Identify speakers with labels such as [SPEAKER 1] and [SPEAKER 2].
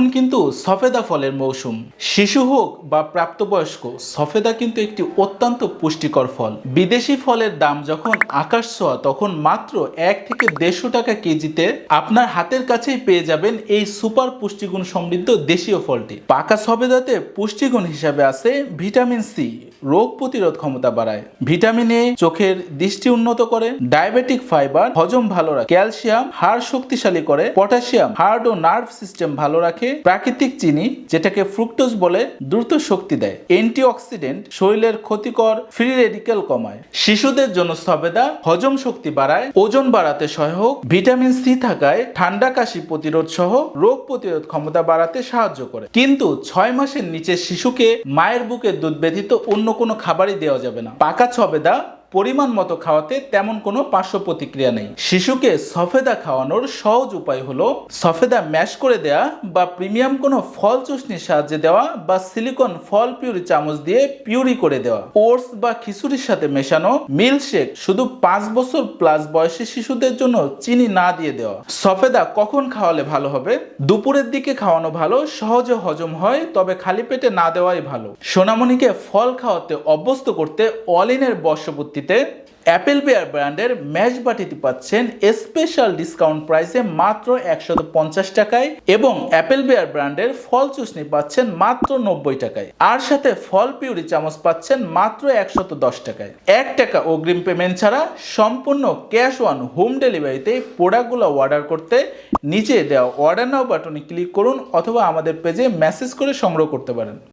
[SPEAKER 1] এখন কিন্তু সফেদা ফলের মৌসুম। শিশু হোক বা প্রাপ্তবয়স্ক, সফেদা কিন্তু একটি অত্যন্ত পুষ্টিকর ফল। বিদেশি ফলের দাম যখন আকাশ ছোঁয়া, তখন মাত্র এক থেকে দেড়শো টাকা কেজিতে আপনার হাতের কাছেই পেয়ে যাবেন এই সুপার পুষ্টিগুণ সমৃদ্ধ দেশীয় ফলটি। পাকা সফেদাতে পুষ্টিগুণ হিসাবে আছে ভিটামিন সি। রোগ প্রতিরোধ ক্ষমতা বাড়ায়। ভিটামিন এ চোখের দৃষ্টি উন্নত করে, ডায়াবেটিক ফাইবার হজম ভালো রাখে, ক্যালসিয়াম হাড় শক্তিশালী করে, পটাশিয়াম হার্ট ও নার্ভ সিস্টেম ভালো রাখে, প্রাকৃতিক চিনি, যেটাকে ফ্রুক্টোজ বলে, দ্রুত শক্তি দেয়। অ্যান্টিঅক্সিডেন্ট শরীরের ক্ষতিকর ফ্রি রেডিকেল কমায়। শিশুদের জন্য সবেদা হজম শক্তি বাড়ায়, ওজন বাড়াতে সহায়ক, ভিটামিন সি থাকায় ঠান্ডা কাশি প্রতিরোধ সহ রোগ প্রতিরোধ ক্ষমতা বাড়াতে সাহায্য করে। কিন্তু ছয় মাসের নিচে শিশুকে মায়ের বুকের দুধ ব্যতীত অন্য কোনো খাবারই দেওয়া যাবে না। পাকা সবেদা পরিমাণ মতো খাওয়াতে তেমন কোনো পার্শ্ব প্রতিক্রিয়া নেই। শিশুকে সফেদা খাওয়ানোর সহজ উপায় হলো সফেদা ম্যাশ করে দেওয়া বা প্রিমিয়াম কোনো ফল চুষনির সাহায্যে দেওয়া বা সিলিকন ফল পিউরি চামচ দিয়ে পিউরি করে দেওয়া। ওটস বা খিচুড়ির সাথে মেশানো মিল্কশেক শুধু পাঁচ বছর প্লাস বয়সী শিশুদের জন্য চিনি না দিয়ে দেওয়া। সফেদা কখন খাওয়ালে ভালো হবে? দুপুরের দিকে খাওয়ানো ভালো, সহজে হজম হয়, তবে খালি পেটে না দেওয়াই ভালো। সোনামণিকে ফল খাওয়াতে অভ্যস্ত করতে অলিনের বর্ষপূর্তিতে অ্যাপেল বেয়ার ব্র্যান্ডের ম্যাশ বাটিটি পাচ্ছেন স্পেশাল ডিসকাউন্ট প্রাইসে মাত্র একশত পঞ্চাশ টাকায় এবং অ্যাপেল বেয়ার ব্র্যান্ডের ফল চুষনি পাচ্ছেন মাত্র নব্বই টাকায়। আর সাথে ফল পিউরি চামচ পাচ্ছেন মাত্র একশত দশ টাকায়। এক টাকা অগ্রিম পেমেন্ট ছাড়া সম্পূর্ণ ক্যাশ ওয়ান হোম ডেলিভারিতে প্রোডাক্টগুলো অর্ডার করতে নিচে দেওয়া অর্ডার নাও বাটনে ক্লিক করুন অথবা আমাদের পেজে মেসেজ করে সংগ্রহ করতে পারেন।